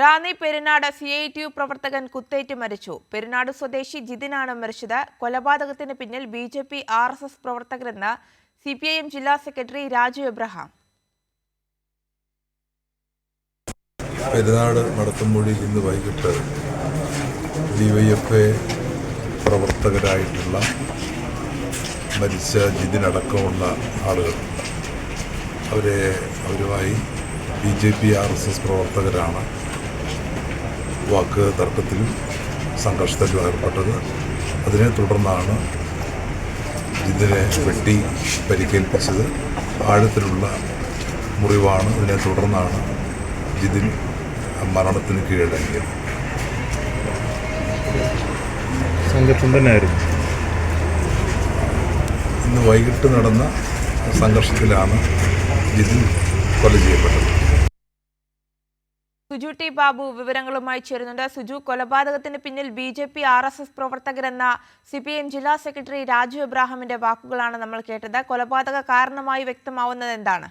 Ranni Perunad U പ്രവർത്തകൻ കുത്തേറ്റ് മരിച്ചു. പെരുന്നാട് സ്വദേശി ജിതിനാണ് മരിച്ചത്. കൊലപാതകത്തിന് പിന്നിൽ B J P R S S പ്രവർത്തകരെന്ന് C P I M ജില്ലാ സെക്രട്ടറി രാജു എബ്രഹാം. പെരുന്നാട് മടത്തമ്പുഴയിൽ ഇന്ന് വൈകിട്ട് ഡിവൈഎഫ്ഐ പ്രവർത്തകരായിട്ടുള്ള മരിച്ച ജിതിനടക്കമുള്ള ആളുകൾ. അവരെ അവരുമായി B J P R S S പ്രവർത്തകരാണ് വാക്ക് തർക്കത്തിലും സംഘർഷത്തിലും ഏർപ്പെട്ടത്. അതിനെ തുടർന്നാണ് ഇതിനെ വെട്ടി പരിക്കേൽപ്പിച്ചത്. ആഴത്തിലുള്ള മുറിവാണ് ഇതിനെ തുടർന്നാണ് ജിതിൻ മരണത്തിന് കീഴടങ്ങിയത്. സംഘർഷം തന്നെയായിരുന്നു. ഇന്ന് വൈകിട്ട് നടന്ന സംഘർഷത്തിലാണ് ജിതിൻ കൊല ചെയ്യപ്പെട്ടത്. സുജു ടി ബാബു വിവരങ്ങളുമായി ചേരുന്നുണ്ട്. സുജു കൊലപാതകത്തിന് പിന്നിൽ B J P R S S പ്രവർത്തകരെന്ന C P M ജില്ലാ സെക്രട്ടറി രാജു എബ്രാഹിമിന്റെ വാക്കുകളാണ് നമ്മൾ കേട്ടത്. കൊലപാതക കാരണമായി വ്യക്തമാവുന്നത് എന്താണ്?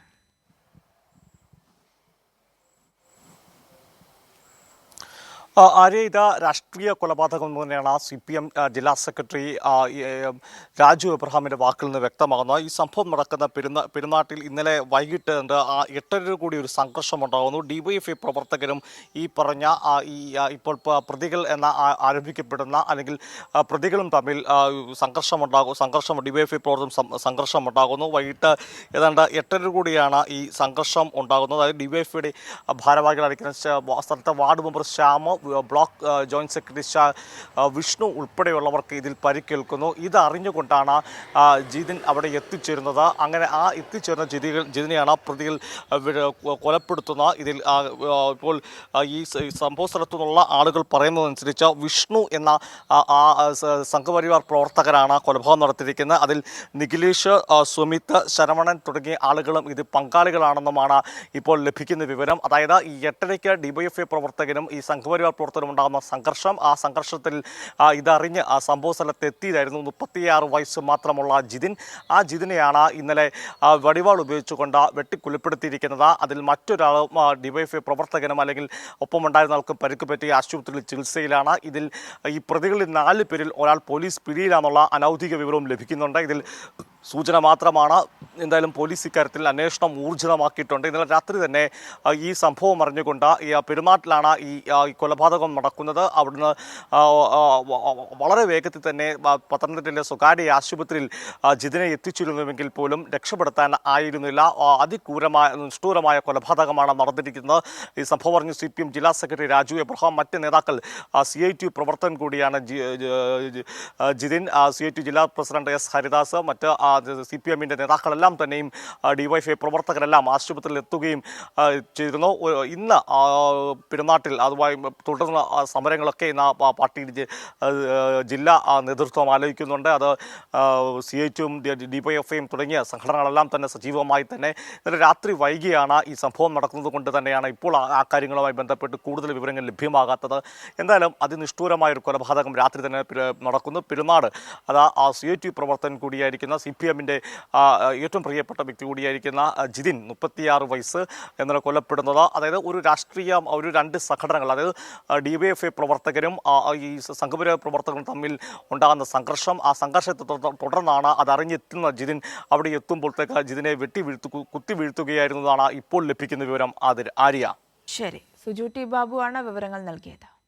ആര്യ ഇത് രാഷ്ട്രീയ കൊലപാതകം എന്ന് തന്നെയാണ് സി പി എം ജില്ലാ സെക്രട്ടറി രാജു എബ്രഹാമിന്റെ വാക്കിൽ നിന്ന് വ്യക്തമാകുന്നത് ഈ സംഭവം നടക്കുന്ന പെരുന്ന പെരുന്നാട്ടിൽ ഇന്നലെ വൈകിട്ട് ഉണ്ട് ആ എട്ടര കൂടി ഒരു സംഘർഷം ഉണ്ടാകുന്നു. ഡിവൈഎഫ്ഐ പ്രവർത്തകരും ഈ പറഞ്ഞ ഈ ഇപ്പോൾ പ്രതികൾ എന്ന ആരോപിക്കപ്പെടുന്ന അല്ലെങ്കിൽ പ്രതികളും തമ്മിൽ സംഘർഷം സംഘർഷമുണ്ടാകും സംഘർഷം ഡിവൈഎഫ്ഐ സംഘർഷം സംഘർഷമുണ്ടാകുന്നു വൈകിട്ട് ഏതാണ്ട് എട്ടര കൂടിയാണ് ഈ സംഘർഷം ഉണ്ടാകുന്നത്. അതായത് ഡിവൈഎഫ്ഐയുടെ ഭാരവാഹികളായിരിക്കുന്ന സ്ഥലത്തെ ward member Shyama block joint secretary Shah Vishnu ഉൾപ്പെടെയുള്ളവർക്ക് ഇതിൽ പരിക്കേൽക്കുന്നു. ഇതറിഞ്ഞുകൊണ്ടാണ് ജിതിൻ അവിടെ എത്തിച്ചേരുന്നത്. അങ്ങനെ ആ എത്തിച്ചേർന്ന ജിതികൾ ജിതിനെയാണ് പ്രതികൾ കൊലപ്പെടുത്തുന്ന ഇതിൽ ഇപ്പോൾ ഈ സംഭവ സ്ഥലത്തു നിന്നുള്ള ആളുകൾ പറയുന്നതനുസരിച്ച് വിഷ്ണു എന്ന ആ, സംഘപരിവാർ പ്രവർത്തകരാണ് കൊലപാതകം നടത്തിയിരിക്കുന്നത്. അതിൽ നിഖിലേഷ് സുമിത് ശരവണൻ തുടങ്ങിയ ആളുകളും ഇത് പങ്കാളികളാണെന്നുമാണ് ഇപ്പോൾ ലഭിക്കുന്ന വിവരം. അതായത് ഈ എട്ടരയ്ക്ക് ഡിവൈഎഫ്ഐ പ്രവർത്തകനും ഈ സംഘപരിവാർ പ്രവർത്തകരും ഉണ്ടാകുന്ന സംഘർഷം. ആ സംഘർഷത്തിൽ ഇതറിഞ്ഞ് ആ സംഭവ സ്ഥലത്ത് എത്തിയതായിരുന്നു മുപ്പത്തിയാറ് വയസ്സ് മാത്രമുള്ള ജിതിൻ. ആ ജിതിനെയാണ് ഇന്നലെ വടിവാൾ ഉപയോഗിച്ചുകൊണ്ട് വെട്ടിക്കൊലപ്പെടുത്തിയിരിക്കുന്നത്. അതിൽ മറ്റൊരാളും ആ, ഡിവൈഎഫ്ഐ പ്രവർത്തകനും അല്ലെങ്കിൽ ഒപ്പമുണ്ടായിരുന്ന ആൾക്കും പരിക്ക് പറ്റി ആശുപത്രിയിൽ ചികിത്സയിലാണ്. ഇതിൽ ഈ പ്രതികളിൽ നാല് പേരിൽ ഒരാൾ പോലീസ് പിടിയിലാണെന്നുള്ള അനൗദ്യോഗിക വിവരവും ലഭിക്കുന്നുണ്ട്. ഇതിൽ സൂചന മാത്രമാണ്. എന്തായാലും പോലീസ് ഇക്കാര്യത്തിൽ അന്വേഷണം ഊർജിതമാക്കിയിട്ടുണ്ട് ഇന്നലെ രാത്രി തന്നെ ഈ സംഭവം അറിഞ്ഞുകൊണ്ട് ഈ പെരുമാറ്റിലാണ് ഈ കൊലപാതകം നടക്കുന്നത്. അവിടുന്ന് വളരെ വേഗത്തിൽ തന്നെ പത്തനംതിട്ടയിലെ സ്വകാര്യ ആശുപത്രിയിൽ ജിതിനെ എത്തിച്ചിരുന്നുവെങ്കിൽ പോലും രക്ഷപ്പെടുത്താൻ ആയിരുന്നില്ല. അതിക്രൂരമായ നിഷ്ഠൂരമായ കൊലപാതകമാണ് നടന്നിരിക്കുന്നത്. ഈ സംഭവം അറിഞ്ഞ് സി പി എം ജില്ലാ സെക്രട്ടറി രാജു എബ്രഹാം മറ്റ് നേതാക്കൾ സി ഐ ടി പ്രവർത്തകൻ കൂടിയാണ് ജിതിൻ സി ഐ ടി ജില്ലാ പ്രസിഡന്റ് എസ് ഹരിദാസ് മറ്റ് സി പി എമ്മിന്റെ നേതാക്കളെല്ലാം തന്നെയും ഡിവൈഫൈ പ്രവർത്തകരെല്ലാം ആശുപത്രിയിൽ എത്തുകയും ചെയ്തിരുന്നു. ഇന്ന് പെരുന്നാട്ടിൽ അതുമായി തുടർന്ന് സമരങ്ങളൊക്കെ ഇന്ന് പാർട്ടി ജില്ലാ നേതൃത്വം ആലോചിക്കുന്നുണ്ട്. അത് സി എച്ചും ഡിവൈഎഫ്ഐയും തുടങ്ങിയ സംഘടനകളെല്ലാം തന്നെ സജീവമായി തന്നെ ഇന്നലെ രാത്രി വൈകിയാണ് ഈ സംഭവം നടക്കുന്നത് കൊണ്ട് തന്നെയാണ് ഇപ്പോൾ ആ കാര്യങ്ങളുമായി ബന്ധപ്പെട്ട് കൂടുതൽ വിവരങ്ങൾ ലഭ്യമാകാത്തത്. എന്തായാലും അതിനിഷ്ഠൂരമായ ഒരു കൊലപാതകം രാത്രി തന്നെ നടക്കുന്നു. പെരുന്നാട് അത് ആ സി എ ടി പ്രവർത്തകൻ കൂടിയായിരിക്കുന്ന സി പി എമ്മിന്റെ ഏറ്റവും പ്രിയപ്പെട്ട വ്യക്തി കൂടിയായിരിക്കുന്ന ജിതിൻ മുപ്പത്തിയാറ് വയസ്സ് എന്നുള്ള കൊല്ലപ്പെടുന്നത്. അതായത് ഒരു രാഷ്ട്രീയ ഒരു രണ്ട് സംഘടനകൾ അതായത് ഡി വൈ എഫ് ഐ പ്രവർത്തകരും ഈ സംഘപരിവാര പ്രവർത്തകരും തമ്മിൽ ഉണ്ടാകുന്ന സംഘർഷം ആ സംഘർഷത്തെ തുടർ- തുടർന്നാണ് അതറിഞ്ഞെത്തുന്ന ജിതിൻ അവിടെ എത്തുമ്പോഴത്തേക്ക് ജിതിനെ വെട്ടി വീഴ്ത്തു കുത്തി വീഴ്ത്തുകയായിരുന്നതാണ് ഇപ്പോൾ ലഭിക്കുന്ന വിവരം. ആര്യ. ശരി. സുജു ടി ബാബു ആണ് വിവരങ്ങൾ നൽകിയത്.